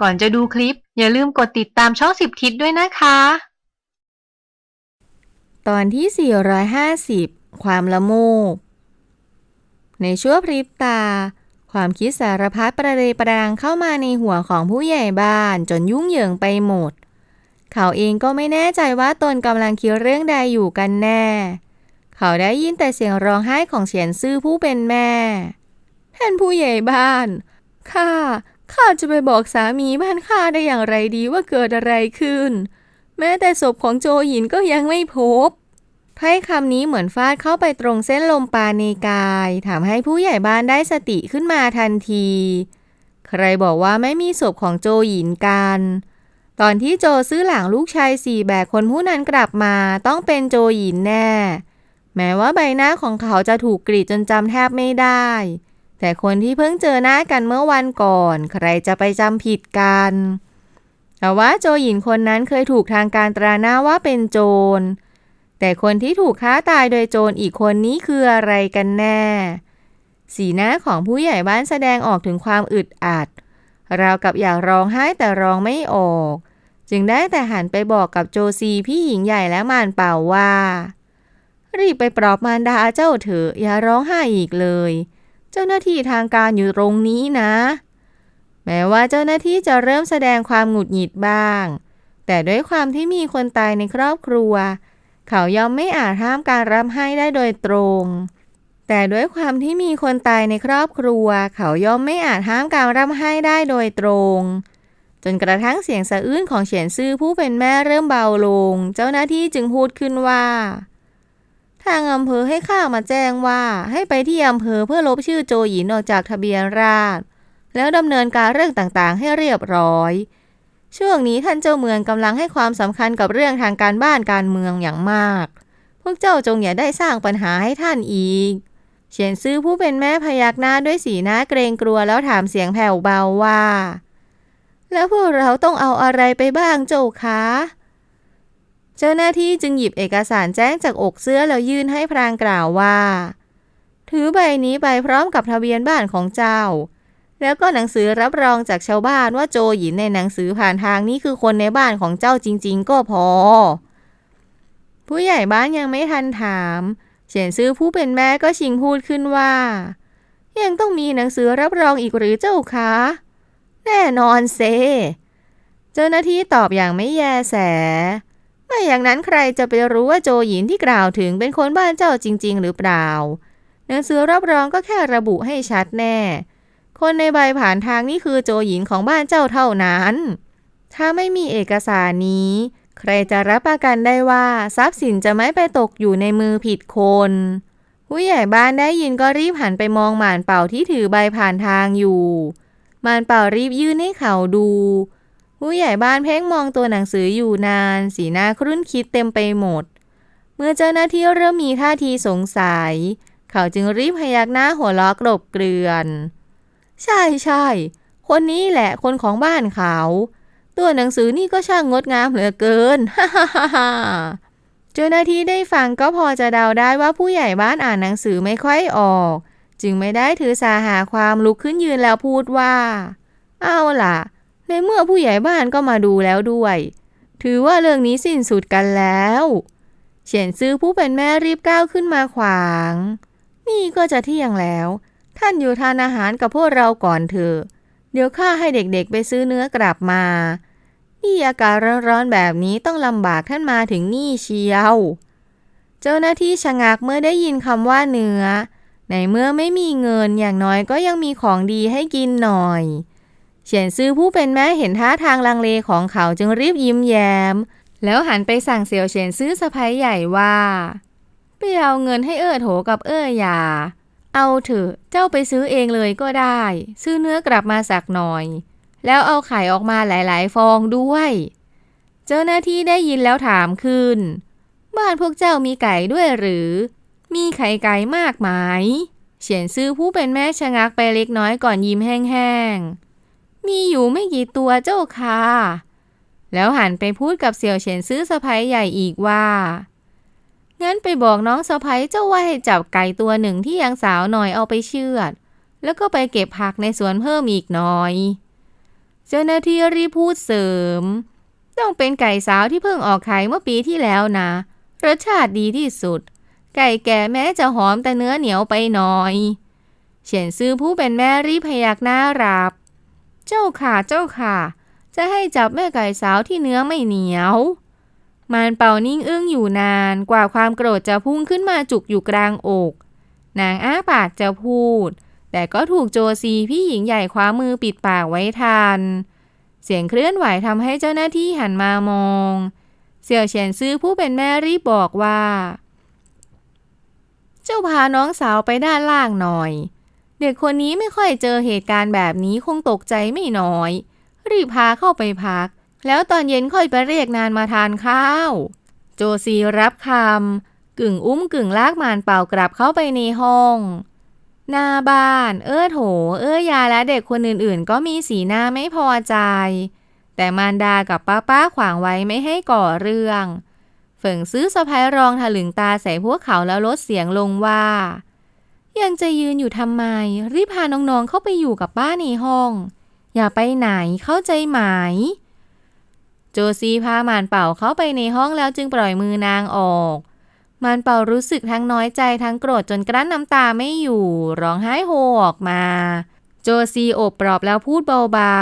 ก่อนจะดูคลิป อย่าลืมกดติดตามช่องสิบทิศด้วยนะคะ ตอนที่ 450 ความละโมบ ในชั่วพริบตา ความคิดสารพัดประเดประดังเข้ามาในหัวของผู้ใหญ่บ้านจนยุ่งเหยิงไปหมด เขาเองก็ไม่แน่ใจว่าตนกำลังคิดเรื่องใดอยู่กันแน่ เขาได้ยินแต่เสียงร้องไห้ของเฉียนซื่อผู้เป็นแม่ ท่านผู้ใหญ่บ้านข้า ข้าจะไปบอกสามีบ้านข้าได้อย่างไรดีว่าเกิดอะไรขึ้น แม้แต่ศพของโจหยินก็ยังไม่พบถ้อยคำนี้เหมือนฟาดเข้าไปตรงเส้นลมปราณในกายทำให้ผู้ใหญ่บ้านได้สติขึ้นมาทันที ใครบอกว่าไม่มีศพของโจหยินกัน ตอนที่โจซื้อหลังลูกชายสี่แบกคนผู้นั้นกลับมาต้องเป็นโจหยินแน่ แม้ว่าใบหน้าของเขาจะถูกกรีดจนจำแทบไม่ได้ แต่คนที่เพิ่งเจอหน้ากันเมื่อวันก่อน ใครจะไปจำผิดกัน แต่ว่าโจหยินคนนั้นเคยถูกทางการตราหน้าว่าเป็นโจร แต่คนที่ถูกฆ่าตายโดยโจรอีกคนนี้คืออะไรกันแน่ สีหน้าของผู้ใหญ่บ้านแสดงออกถึงความอึดอัด ราวกับอยากร้องไห้แต่ร้องไม่ออก จึงได้แต่หันไปบอกกับโจซีพี่หญิงใหญ่และมารเป่าว่า รีบไปปลอบมารดาเจ้าเถอะอย่าร้องไห้อีกเลย เจ้าหน้าที่ทางการอยู่ตรงนี้นะ แม้ว่าเจ้าหน้าที่จะเริ่มแสดงความหงุดหงิดบ้าง แต่ด้วยความที่มีคนตายในครอบครัว เขายอมไม่อาจห้ามการรับให้ได้โดยตรง แต่ด้วยความที่มีคนตายในครอบครัว เขายอมไม่อาจห้ามการรับให้ได้โดยตรง จนกระทั่งเสียงสะอื้นของเฉียนซื่อผู้เป็นแม่เริ่มเบาลง เจ้าหน้าที่จึงพูดขึ้นว่า ทางอำเภอให้ข้ามาแจ้งว่าให้ไปที่อำเภอเพื่อลบชื่อโจหยินออกจากทะเบียนราษฎรแล้วดำเนินการเรื่องต่างๆ ให้เรียบร้อย ช่วงนี้ท่านเจ้าเมืองกำลังให้ความสำคัญกับเรื่องทางการบ้านการเมืองอย่างมาก พวกเจ้าจงอย่าได้สร้างปัญหาให้ท่านอีก เฉียนซื่อผู้เป็นแม่พยักหน้าด้วยสีหน้าเกรงกลัวแล้วถามเสียงแผ่วเบาว่า แล้วพวกเราต้องเอาอะไรไปบ้างเจ้าคะ เจ้าหน้าที่จึงหยิบเอกสารแจ้งจากอกเสื้อแล้วยื่นให้พรางกล่าวว่า ถือใบนี้ไปพร้อมกับทะเบียนบ้านของเจ้า แล้วก็หนังสือรับรองจากชาวบ้านว่าโจหยินในหนังสือผ่านทางนี้คือคนในบ้านของเจ้าจริง ๆ ก็พอ ผู้ใหญ่บ้านยังไม่ทันถามเฉียนซื้อผู้เป็นแม่ก็ชิงพูดขึ้นว่า ยังต้องมีหนังสือรับรองอีกหรือเจ้าคะแน่นอนเซ เจ้าหน้าที่ตอบอย่างไม่แยแส ไม่อย่างนั้นใครจะไปรู้ว่าโจหยินที่กล่าวถึงเป็นคนบ้านเจ้าจริง ๆ หรือเปล่า หนังสือรับรองก็แค่ระบุให้ชัดแน่ คนในใบผ่านทางนี่คือโจหยินของบ้านเจ้าเท่านั้น ถ้าไม่มีเอกสารนี้ ใครจะรับประกันได้ว่าทรัพย์สินจะไม่ไปตกอยู่ในมือผิดคนผู้ใหญ่บ้านได้ยินก็รีบหันไปมองหมานเป่าที่ถือใบผ่านทางอยู่ หมานเป่ารีบยื่นให้เขาดู ผู้ใหญ่บ้านเพ่งมองตัวหนังสืออยู่นาน สีหน้าครุ่นคิดเต็มไปหมด เมื่อเจ้าหน้าที่เริ่มมีท่าทีสงสัย เขาจึงรีบพยักหน้าหัวล้อกลบเกลื่อน ใช่ใช่คนนี้แหละคนของบ้านเขา ตัวหนังสือนี่ก็ช่างงดงามเหลือเกินฮ่าฮ่าฮ่าฮ่าเจ้าหน้าที่ได้ฟังก็พอจะเดาได้ว่าผู้ใหญ่บ้านอ่านหนังสือไม่ค่อยออก จึงไม่ได้ถือสาหาความลุกขึ้นยืนแล้วพูดว่า เอาล่ะ ในเมื่อผู้ใหญ่บ้านก็มาดูแล้วด้วย ถือว่าเรื่องนี้สิ้นสุดกันแล้วเฉียนซื้อผู้เป็นแม่รีบก้าวขึ้นมาขวาง นี่ก็จะเที่ยงแล้ว ท่านอยู่ทานอาหารกับพวกเราก่อนเถอะ เดี๋ยวข้าให้เด็กๆไปซื้อเนื้อกลับมา นี่อากาศร้อนๆแบบนี้ต้องลำบากท่านมาถึงนี่เชียว เจ้าหน้าที่ชะงักเมื่อได้ยินคำว่าเนื้อ ในเมื่อไม่มีเงินอย่างน้อยก็ยังมีของดีให้กินหน่อย เฉียนซื้อผู้เป็นแม่เห็นท่าทางลังเลของเขาจึงรีบยิ้มแย้ม แล้วหันไปสั่งเสี่ยวเฉียนซื้อสะพ้ยใหญ่ว่าไปเอาเงินให้เอื้อโถกับเอื้อหยา เอาเถอะเจ้าไปซื้อเองเลยก็ได้ ซื้อเนื้อกลับมาสักหน่อย แล้วเอาไข่ออกมาหลาย ๆ ฟองด้วย เจ้าหน้าที่ได้ยินแล้วถามขึ้น บ้านพวกเจ้ามีไก่ด้วยหรือ มีไข่ไก่มากไหมเฉียนซื้อผู้เป็นแม่ชะงักไปเล็กน้อยก่อนยิ้มแห้งๆ มีอยู่ไม่กี่ตัวเจ้าค่ะ แล้วหันไปพูดกับเสี่ยวเฉียนซื้อสะพ้ยใหญ่อีกว่า งั้นไปบอกน้องสะพ้ยเจ้าว่าให้จับไก่ตัวหนึ่งที่ยังสาวหน่อยเอาไปเชือด แล้วก็ไปเก็บผักในสวนเพิ่มอีกหน่อย เจ้าหน้าที่รีพูดเสริม ต้องเป็นไก่สาวที่เพิ่งออกไข่เมื่อปีที่แล้วนะ รสชาติดีที่สุด ไก่แก่แม้จะหอมแต่เนื้อเหนียวไปหน่อยเฉียนซื้อผู้เป็นแม่รีพยักหน้ารับ เจ้าค่ะเจ้าค่ะ จะให้จับแม่ไก่สาวที่เนื้อไม่เหนียว มารเป่านิ่งอึ้งอยู่นานกว่าความโกรธจะพุ่งขึ้นมาจุกอยู่กลางอก นางอ้าปากจะพูด แต่ก็ถูกโจซีพี่หญิงใหญ่คว้ามือปิดปากไว้ทัน เสียงเคลื่อนไหวทำให้เจ้าหน้าที่หันมามอง เสี่ยวเฉียนซื้อผู้เป็นแม่รีบบอกว่า เจ้าพาน้องสาวไปด้านล่างหน่อย เด็กคนนี้ไม่ค่อยเจอเหตุการณ์แบบนี้คงตกใจไม่น้อย รีบพาเข้าไปพัก แล้วตอนเย็นค่อยไปเรียกนานมาทานข้าว โจซีรับคำกึ่งอุ้มกึ่งลากมานเป่ากลับเข้าไปในห้อง หน้าบ้าน เอ้อโถ เอ้อยาและเด็กคนอื่นๆ ก็มีสีหน้าไม่พอใจ แต่มารดากับป้าป้าขวางไว้ไม่ให้ก่อเรื่องเฟิงซื้อสะพายรองถลึงตาใส่พวกเขาแล้วลดเสียงลงว่า ยังจะยืนอยู่ทำไม รีบพาน้องๆเข้าไปอยู่กับป้าในห้อง อย่าไปไหนเข้าใจไหม โจซีพามานเป่าเข้าไปในห้องแล้วจึงปล่อยมือนางออกมานเป่ารู้สึกทั้งน้อยใจทั้งโกรธจนกลั้นน้ำตาไม่อยู่ ร้องไห้โฮออกมา โจซีโอบปลอบแล้วพูดเบา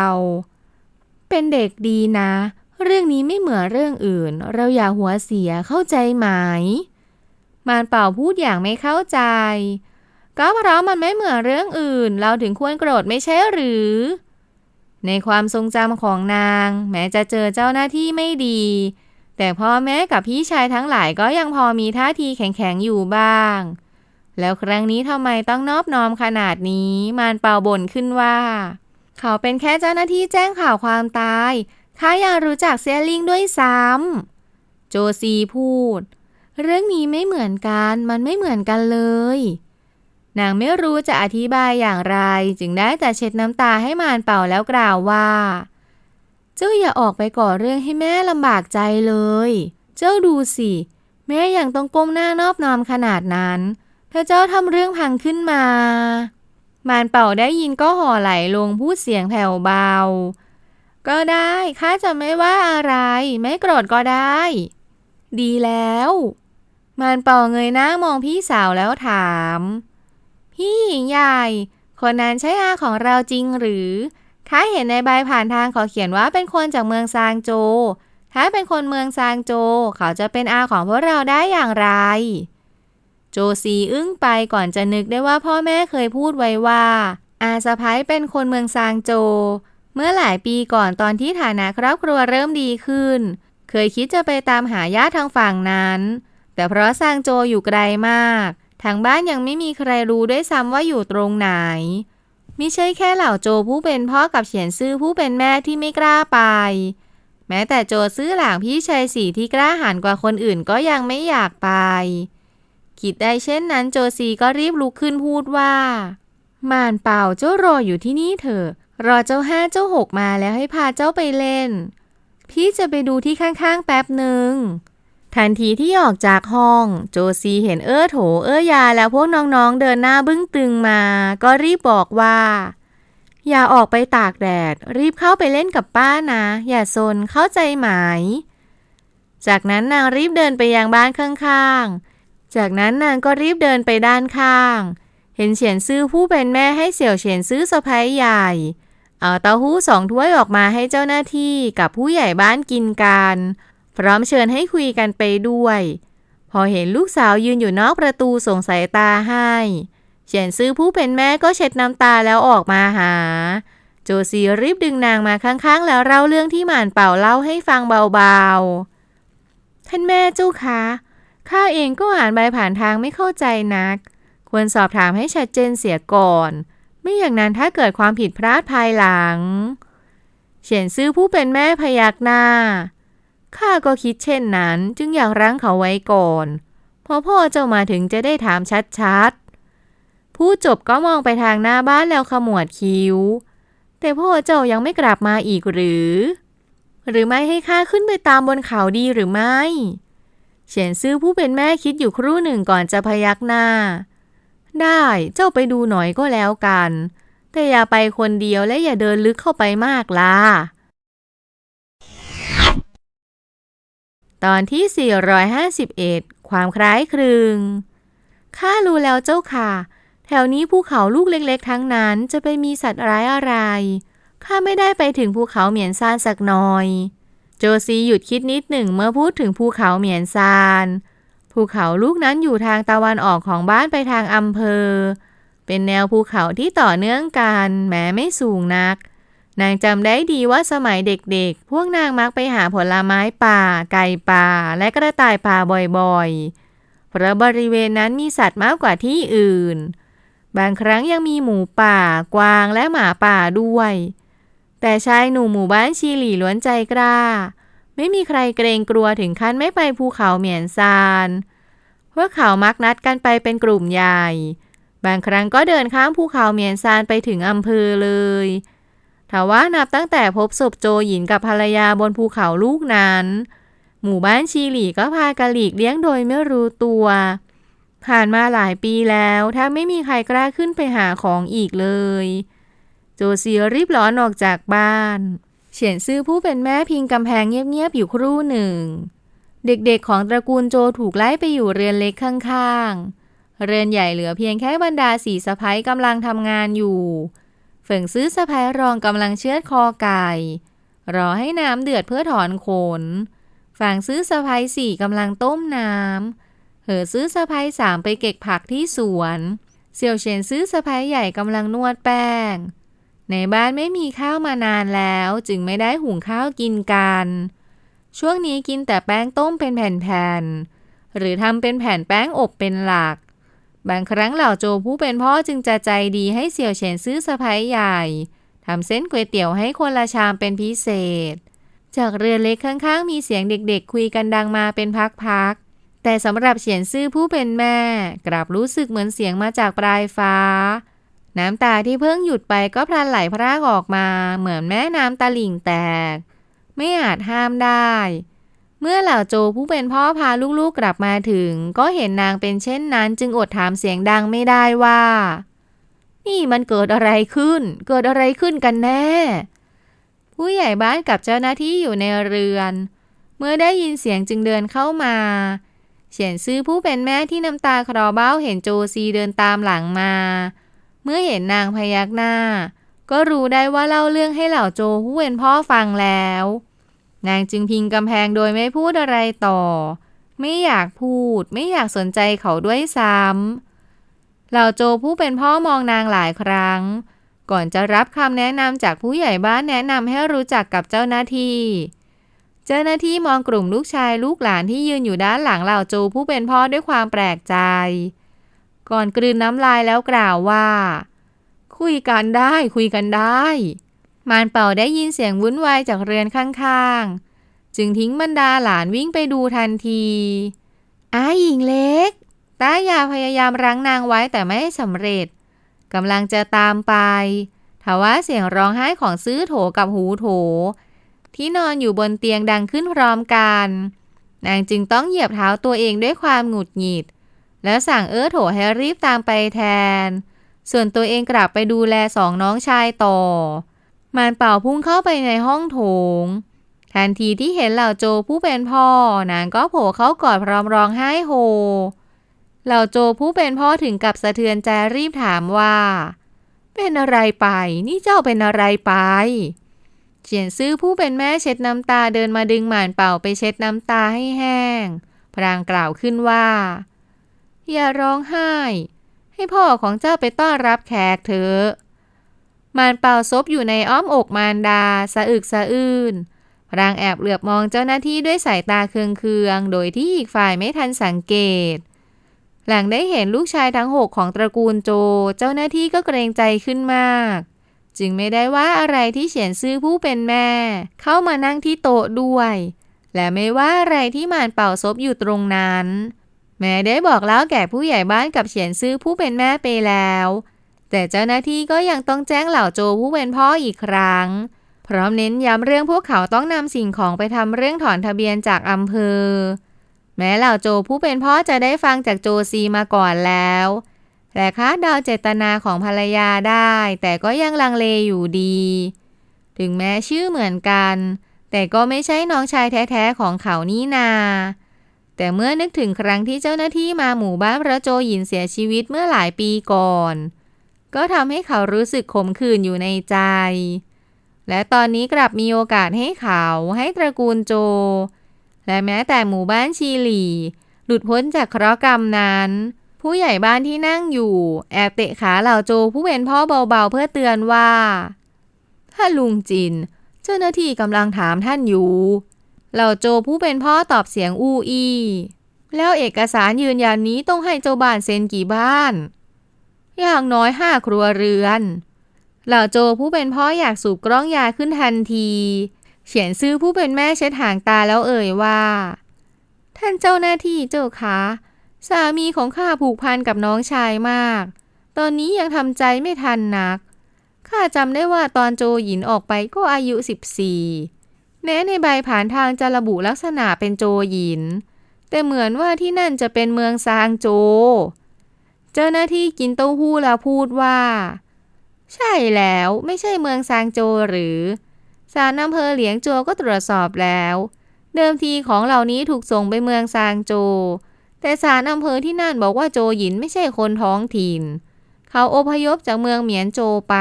ๆ เป็นเด็กดีนะ เรื่องนี้ไม่เหมือนเรื่องอื่น เราอย่าหัวเสียเข้าใจไหม มานเป่าพูดอย่างไม่เข้าใจ ก็เพราะมันไม่เหมือนเรื่องอื่น เราถึงควรโกรธไม่ใช่หรือ ในความทรงจำของนาง แม้จะเจอเจ้าหน้าที่ไม่ดี แต่พ่อแม่กับพี่ชายทั้งหลายก็ยังพอมีท่าทีแข็งๆอยู่บ้าง แล้วครั้งนี้ทำไมต้องนอบน้อมขนาดนี้มานเป่าบ่นขึ้นว่า เขาเป็นแค่เจ้าหน้าที่แจ้งข่าวความตายข้ายังรู้จักเซียลิงด้วยซ้ำโจซีพูด เรื่องนี้ไม่เหมือนกัน มันไม่เหมือนกันเลย นางไม่รู้จะอธิบายอย่างไร จึงได้แต่เช็ดน้ำตาให้มานเป่าแล้วกล่าวว่า เจ้าอย่าออกไปก่อเรื่องให้แม่ลำบากใจเลย เจ้าดูสิ แม่ยังต้องก้มหน้านอบน้อมขนาดนั้นถ้าเจ้าทำเรื่องพังขึ้นมา มานเป่าได้ยินก็ห่อไหลลงพูดเสียงแผ่วเบา ก็ได้ข้าจะไม่ว่าอะไร ไม่โกรธก็ได้ ดีแล้ว มานเป่าเงยหน้ามองพี่สาวแล้วถาม พี่หญิงใหญ่ คนนั้นใช่อาของเราจริงหรือ ข้าเห็นในใบผ่านทางเขาเขียนว่าเป็นคนจากเมืองซางโจ ถ้าเป็นคนเมืองซางโจ เขาจะเป็นอาของพวกเราได้อย่างไร โจซีอึ้งไปก่อนจะนึกได้ว่าพ่อแม่เคยพูดไว้ว่า อาสะพ้ายเป็นคนเมืองซางโจ เมื่อหลายปีก่อนตอนที่ฐานะครอบครัวเริ่มดีขึ้น เคยคิดจะไปตามหาญาติทางฝั่งนั้น แต่เพราะซางโจอยู่ไกลมาก ทางบ้านยังไม่มีใครรู้ด้วยซ้ำว่าอยู่ตรงไหน ไม่ใช่แค่เหล่าโจผู้เป็นพ่อกับเฉียนซื่อผู้เป็นแม่ที่ไม่กล้าไป แม้แต่โจซื่อหลางพี่ชายสีที่กล้าหาญกว่าคนอื่นก็ยังไม่อยากไป คิดได้เช่นนั้นโจซีก็รีบลุกขึ้นพูดว่ามานเป่าเจ้ารออยู่ที่นี่เถอะ รอเจ้าห้าเจ้าหกมาแล้วให้พาเจ้าไปเล่น พี่จะไปดูที่ข้างๆแป๊บหนึ่ง ทันทีที่ออกจากห้อง โจซีเห็นเอ้อโถ เอ้อยาแล้วพวกน้องๆเดินหน้าบึ้งตึงมา ก็รีบบอกว่า อย่าออกไปตากแดด รีบเข้าไปเล่นกับป้านะ อย่าซนเข้าใจไหม จากนั้นนางรีบเดินไปยังบ้านข้างๆ จากนั้นนางก็รีบเดินไปด้านข้าง เห็นเฉียนซื่อผู้เป็นแม่ให้เสี่ยวเฉียนซื่อสะพ้ายใหญ่ เอาเต้าหู้สองถ้วยออกมาให้เจ้าหน้าที่กับผู้ใหญ่บ้านกินกัน พร้อมเชิญให้คุยกันไปด้วย พอเห็นลูกสาวยืนอยู่นอกประตูส่งสายตาให้เฉียนซื้อผู้เป็นแม่ก็เช็ดน้ำตาแล้วออกมาหา โจซีรีบดึงนางมาข้างๆ แล้วเล่าเรื่องที่หมานเป่าเล่าให้ฟังเบาๆ ท่านแม่เจ้าคะข้าเองก็อ่านใบผ่านทางไม่เข้าใจนัก ควรสอบถามให้ชัดเจนเสียก่อน ไม่อย่างนั้นถ้าเกิดความผิดพลาดภายหลัง เฉียนซื้อผู้เป็นแม่พยักหน้า ข้าก็คิดเช่นนั้นจึงอยากรั้งเขาไว้ก่อน พอพ่อเจ้ามาถึงจะได้ถามชัดๆ ผู้จบก็มองไปทางหน้าบ้านแล้วขมวดคิ้ว แต่พ่อเจ้ายังไม่กลับมาอีกหรือ หรือไม่ให้ข้าขึ้นไปตามบนเขาดีหรือไม่ เฉียนซื่อผู้เป็นแม่คิดอยู่ครู่หนึ่งก่อนจะพยักหน้า ได้เจ้าไปดูหน่อยก็แล้วกัน แต่อย่าไปคนเดียวและอย่าเดินลึกเข้าไปมากล่ะ ตอนที่ 451 ความคล้ายคลึง ข้ารู้แล้วเจ้าค่ะ แถวนี้ภูเขาลูกเล็กๆ ทั้งนั้นจะไปมีสัตว์ร้ายอะไร ข้าไม่ได้ไปถึงภูเขาเหมียนซานสักหน่อย โจซีหยุดคิดนิดหนึ่งเมื่อพูดถึงภูเขาเหมียนซาน ภูเขาลูกนั้นอยู่ทางตะวันออกของบ้านไปทางอำเภอ เป็นแนวภูเขาที่ต่อเนื่องกัน แม้ไม่สูงนัก นางจำได้ดีว่าสมัยเด็กๆ พวกนางมักไปหาผลไม้ป่า ไก่ป่า และกระต่ายป่าบ่อยๆ เพราะบริเวณนั้นมีสัตว์มากกว่าที่อื่น บางครั้งยังมีหมูป่า กวางและหมาป่าด้วย แต่ชายหนุ่มหมู่บ้านชีหลี่ล้วนใจกล้า ไม่มีใครเกรงกลัวถึงขั้นไม่ไปภูเขาเหมียนซานพวกเขามักนัดกันไปเป็นกลุ่มใหญ่ บางครั้งก็เดินข้ามภูเขาเหมียนซานไปถึงอำเภอเลย ทว่านับตั้งแต่พบศพโจหยินกับภรรยาบนภูเขาลูกนั้น หมู่บ้านชีหลีก็พากะหลีกเลี้ยงโดยไม่รู้ตัว ผ่านมาหลายปีแล้วถ้าไม่มีใครกล้าขึ้นไปหาของอีกเลย โจเซียรีบร้อนออกจากบ้านเฉียนซื่อผู้เป็นแม่พิงกำแพงเงียบๆอยู่ครู่หนึ่ง เด็กๆของตระกูลโจถูกไล่ไปอยู่เรือนเล็กข้างๆ เรือนใหญ่เหลือเพียงแค่บรรดาสีสะพ้ยกำลังทำงานอยู่ เฝิงซื้อสะพ้ยรองกำลังเชือดคอไก่ รอให้น้ำเดือดเพื่อถอนขน ฝั่งซื้อสะพ้ยสี่กำลังต้มน้ำ เหอซื้อสะพ้ยสามไปเก็บผักที่สวน เสี่ยวเฉียนซื้อสะพ้ยใหญ่กำลังนวดแป้ง ในบ้านไม่มีข้าวมานานแล้วจึงไม่ได้หุงข้าวกินกัน ช่วงนี้กินแต่แป้งต้มเป็นแผ่นๆ หรือทำเป็นแผ่นแป้งอบเป็นหลัก บางครั้งเหล่าโจผู้เป็นพ่อจึงจะใจดีให้เสี่ยวเฉียนซื้อสะพ้ยใหญ่ทำเส้นก๋วยเตี๋ยวให้คนละชามเป็นพิเศษ จากเรือเล็กข้างๆ มีเสียงเด็กๆ คุยกันดังมาเป็นพักๆ แต่สำหรับเฉียนซื่อผู้เป็นแม่ กลับรู้สึกเหมือนเสียงมาจากปลายฟ้า น้ำตาที่เพิ่งหยุดไปก็พลันไหลพรากออกมา เหมือนแม่น้ำตาลิ่งแตก ไม่อาจห้ามได้ เมื่อเหล่าโจผู้เป็นพ่อพาลูกๆกลับมาถึง ก็เห็นนางเป็นเช่นนั้นจึงอดถามเสียงดังไม่ได้ว่า นี่มันเกิดอะไรขึ้น เกิดอะไรขึ้นกันแน่ ผู้ใหญ่บ้านกับเจ้าหน้าที่อยู่ในเรือน เมื่อได้ยินเสียงจึงเดินเข้ามาเฉียนซื่อผู้เป็นแม่ที่น้ำตาคลอเบ้าเห็นโจซีเดินตามหลังมา เมื่อเห็นนางพยักหน้า ก็รู้ได้ว่าเล่าเรื่องให้เหล่าโจผู้เป็นพ่อฟังแล้ว นางจึงพิงกำแพงโดยไม่พูดอะไรต่อ ไม่อยากพูด ไม่อยากสนใจเขาด้วยซ้ำเหล่าโจผู้เป็นพ่อมองนางหลายครั้ง ก่อนจะรับคำแนะนำจากผู้ใหญ่บ้านแนะนำให้รู้จักกับเจ้าหน้าที่ เจ้าหน้าที่มองกลุ่มลูกชายลูกหลานที่ยืนอยู่ด้านหลังเหล่าโจผู้เป็นพ่อด้วยความแปลกใจ ก่อนกลืนน้ำลายแล้วกล่าวว่า คุยกันได้ คุยกันได้ มารเป่าได้ยินเสียงวุ่นวายจากเรือนข้างๆ จึงทิ้งบรรดาหลานวิ่งไปดูทันทีอ้าหญิงเล็กตายาพยายามรั้งนางไว้แต่ไม่สำเร็จกำลังจะตามไปทว่าเสียงร้องไห้ของซื้อโถกับหูโถ ที่นอนอยู่บนเตียงดังขึ้นพร้อมกัน นางจึงต้องเหยียบเท้าตัวเองด้วยความหงุดหงิด แล้วสั่งเออโถให้รีบตามไปแทน ส่วนตัวเองกลับไปดูแลสองน้องชายต่อ มารเป่าพุ่งเข้าไปในห้องโถง ทันทีที่เห็นเหล่าโจผู้เป็นพ่อนางก็โผล่เข้ากอดพร้อมร้องไห้โฮ เหล่าโจผู้เป็นพ่อถึงกับสะเทือนใจรีบถามว่า เป็นอะไรไป นี่เจ้าเป็นอะไรไปเจียนซื่อผู้เป็นแม่เช็ดน้ำตาเดินมาดึงหมานเป่าไปเช็ดน้ำตาให้แห้ง พรางกล่าวขึ้นว่า อย่าร้องไห้ ให้พ่อของเจ้าไปต้อนรับแขกเถอะ มารเป่าซบอยู่ในอ้อมอกมารดา สะอึกสะอื้นพรางแอบเหลือบมองเจ้าหน้าที่ด้วยสายตาเคืองๆ โดยที่อีกฝ่ายไม่ทันสังเกต หลังได้เห็นลูกชายทั้งหกของตระกูลโจ เจ้าหน้าที่ก็เกรงใจขึ้นมาก จึงไม่ได้ว่าอะไรที่เฉียนซื่อผู้เป็นแม่ เข้ามานั่งที่โต๊ะด้วย และไม่ว่าอะไรที่มารเป่าซบอยู่ตรงนั้น แม้ได้บอกเล่าแก่ผู้ใหญ่บ้านกับเฉียนซื่อผู้เป็นแม่ไปแล้ว แต่เจ้าหน้าที่ก็ยังต้องแจ้งเหล่าโจผู้เป็นพ่ออีกครั้ง พร้อมเน้นย้ำเรื่องพวกเขาต้องนำสิ่งของไปทำเรื่องถอนทะเบียนจากอำเภอ แม้เหล่าโจผู้เป็นพ่อจะได้ฟังจากโจซีมาก่อนแล้ว แต่คาดเดาเจตนาของภรรยาได้ แต่ก็ยังลังเลอยู่ดี ถึงแม้ชื่อเหมือนกัน แต่ก็ไม่ใช่น้องชายแท้ๆของเขานี่นาแต่เมื่อนึกถึงครั้งที่เจ้าหน้าที่มาหมู่บ้านพระโจหยินเสียชีวิตเมื่อหลายปีก่อน ก็ทำให้เขารู้สึกขมขื่นอยู่ในใจ และตอนนี้กลับมีโอกาสให้เขาให้ตระกูลโจ และแม้แต่หมู่บ้านชีหลี หลุดพ้นจากเคราะห์กรรมนั้น ผู้ใหญ่บ้านที่นั่งอยู่ แอบเตะขาเหล่าโจผู้เป็นพ่อเบาๆเพื่อเตือนว่า ถ้าลุงจิน เจ้าหน้าที่กำลังถามท่านอยู่ เหล่าโจผู้เป็นพ่อตอบเสียงอู้อี้แล้วเอกสารยืนยันนี้ต้องให้เจ้าบ้านเซ็นกี่บ้าน อย่างน้อยห้าครัวเรือน เหล่าโจผู้เป็นพ่ออยากสูบกล้องยาขึ้นทันทีเขียนซื้อผู้เป็นแม่เช็ดหางตาแล้วเอ่ยว่า ท่านเจ้าหน้าที่เจ้าคะสามีของข้าผูกพันกับน้องชายมาก ตอนนี้ยังทำใจไม่ทันนัก ข้าจำได้ว่าตอนโจหยินออกไปก็อายุ 14 แม้ในใบผ่านทางจะระบุลักษณะเป็นโจหยิน แต่เหมือนว่าที่นั่นจะเป็นเมืองซางโจ เจ้าหน้าที่กินเต้าหู้แล้วพูดว่า ใช่แล้วไม่ใช่เมืองซางโจหรือศาลอำเภอเหลียงโจก็ตรวจสอบแล้ว เดิมทีของเหล่านี้ถูกส่งไปเมืองซางโจ แต่ศาลอำเภอที่นั่นบอกว่าโจหยินไม่ใช่คนท้องถิ่น เขาอพยพจากเมืองเหมียนโจไป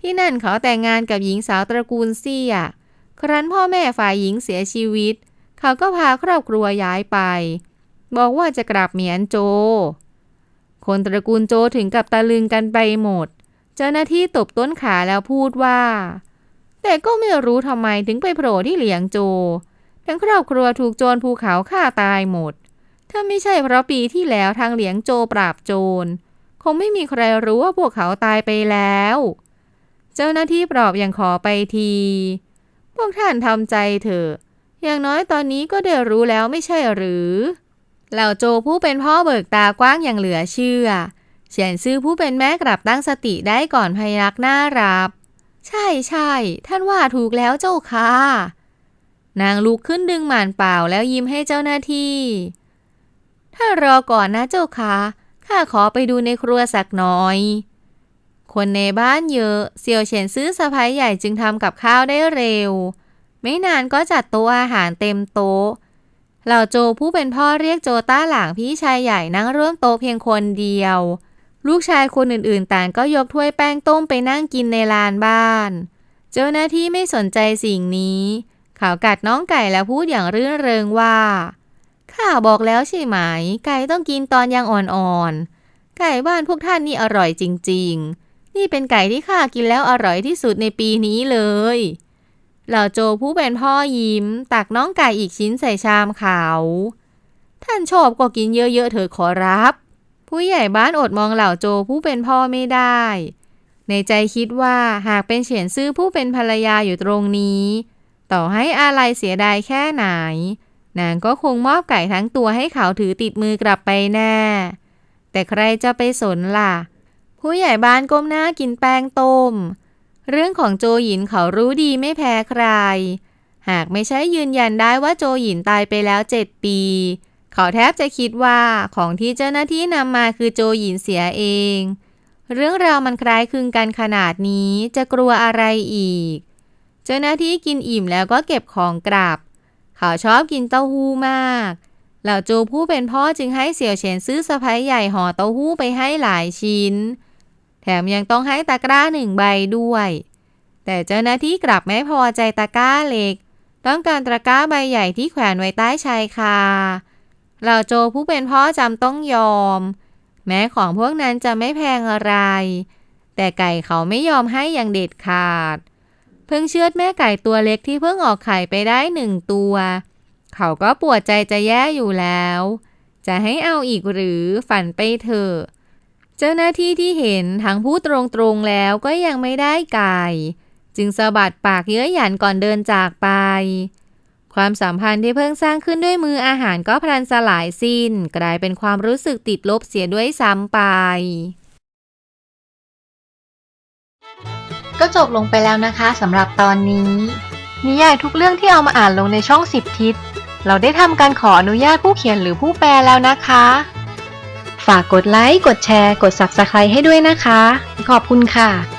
ที่นั่นเขาแต่งงานกับหญิงสาวตระกูลเซี่ยครั้นพ่อแม่ฝ่ายหญิงเสียชีวิต เขาก็พาครอบครัวย้ายไป บอกว่าจะกลับเหมียนโจ คนตระกูลโจถึงกับตะลึงกันไปหมด เจ้าหน้าที่ตบต้นขาแล้วพูดว่า แต่ก็ไม่รู้ทำไมถึงไปโผล่ที่เหลียงโจ ทั้งครอบครัวถูกโจรภูเขาฆ่าตายหมด ถ้าไม่ใช่เพราะปีที่แล้วทางเหลียงโจปราบโจร คงไม่มีใครรู้ว่าพวกเขาตายไปแล้ว เจ้าหน้าที่ปลอบอย่างขอไปที พวกท่านทำใจเถอะ อย่างน้อยตอนนี้ก็ได้รู้แล้วไม่ใช่หรือ เหล่าโจผู้เป็นพ่อเบิกตากว้างอย่างเหลือเชื่อ เฉียนซื่อผู้เป็นแม่กลับตั้งสติได้ก่อนพยักหน้ารับ ใช่ใช่ท่านว่าถูกแล้วเจ้าค่ะนางลุกขึ้นดึงหมานเปล่าแล้วยิ้มให้เจ้าหน้าที่ ถ้ารอก่อนนะเจ้าค่ะข้าขอไปดูในครัวสักหน่อย คนในบ้านเยอะเซียวเฉียนซื้อสะพ้ายใหญ่จึงทำกับข้าวได้เร็ว ไม่นานก็จัดโต๊ะอาหารเต็มโต๊ะ เหล่าโจผู้เป็นพ่อเรียกโจต้าหลางพี่ชายใหญ่นั่งร่วมโต๊ะเพียงคนเดียว ลูกชายคนอื่นๆ ต่างก็ยกถ้วยแป้งต้มไปนั่งกินในลานบ้าน เจ้าหน้าที่ไม่สนใจสิ่งนี้เขากัดน้องไก่แล้วพูดอย่างรื่นเริงว่าข้าบอกแล้วใช่ไหม ไก่ต้องกินตอนยังอ่อนๆ ไก่บ้านพวกท่านนี่อร่อยจริง ๆ นี่เป็นไก่ที่ข้ากินแล้วอร่อยที่สุดในปีนี้เลย เหล่าโจผู้เป็นพ่อยิ้ม ตักน้องไก่อีกชิ้นใส่ชามขาว ท่านชอบก็กินเยอะๆเถอะขอรับ ผู้ใหญ่บ้านอดมองเหล่าโจผู้เป็นพ่อไม่ได้ ในใจคิดว่าหากเป็นเฉียนซื่อผู้เป็นภรรยาอยู่ตรงนี้ ต่อให้อาลัยเสียดายแค่ไหน นางก็คงมอบไก่ทั้งตัวให้เขาถือติดมือกลับไปแน่ แต่ใครจะไปสนล่ะ ผู้ใหญ่บ้านก้มหน้ากินแป้งต้ม เรื่องของโจหยินเขารู้ดีไม่แพ้ใคร หากไม่ใช่ยืนยันได้ว่าโจหยินตายไปแล้วเจ็ดปี เขาแทบจะคิดว่าของที่เจ้าหน้าที่นำมาคือโจหยินเสียเอง เรื่องราวมันคล้ายคลึงกันขนาดนี้จะกลัวอะไรอีก เจ้าหน้าที่กินอิ่มแล้วก็เก็บของกลับ เขาชอบกินเต้าหู้มากเหล่าโจผู้เป็นพ่อจึงให้เสี่ยวเฉินซื้อสะพ้ายใหญ่ห่อเต้าหู้ไปให้หลายชิ้น แถมยังต้องให้ตะกร้าหนึ่งใบด้วย แต่เจ้าหน้าที่กลับไม่พอใจตะกร้าเล็ก ต้องการตะกร้าใบใหญ่ที่แขวนไว้ใต้ชายคาเหล่าโจผู้เป็นพ่อจำต้องยอม แม้ของพวกนั้นจะไม่แพงอะไร แต่ไก่เขาไม่ยอมให้อย่างเด็ดขาด เพิ่งเชือดแม่ไก่ตัวเล็กที่เพิ่งออกไข่ไปได้หนึ่งตัว เขาก็ปวดใจจะแย่อยู่แล้ว จะให้เอาอีกหรือฝันไปเถอะ เจ้าหน้าที่ที่เห็นทั้งพูดตรงๆแล้วก็ยังไม่ได้ไก่ จึงสะบัดปากเย้ยหยันก่อนเดินจากไป ความสัมพันธ์ที่เพิ่งสร้างขึ้นด้วยมืออาหารก็พลันสลายสิ้น กลายเป็นความรู้สึกติดลบเสียด้วยซ้ำไป ก็จบลงไปแล้วนะคะสำหรับตอนนี้ นิยายทุกเรื่องที่เอามาอ่านลงในช่องสิบทิศเราได้ทำการขออนุญาตผู้เขียนหรือผู้แปลแล้วนะคะ ฝากกดไลค์ กดแชร์ กด Subscribe ให้ด้วยนะคะ ขอบคุณค่ะ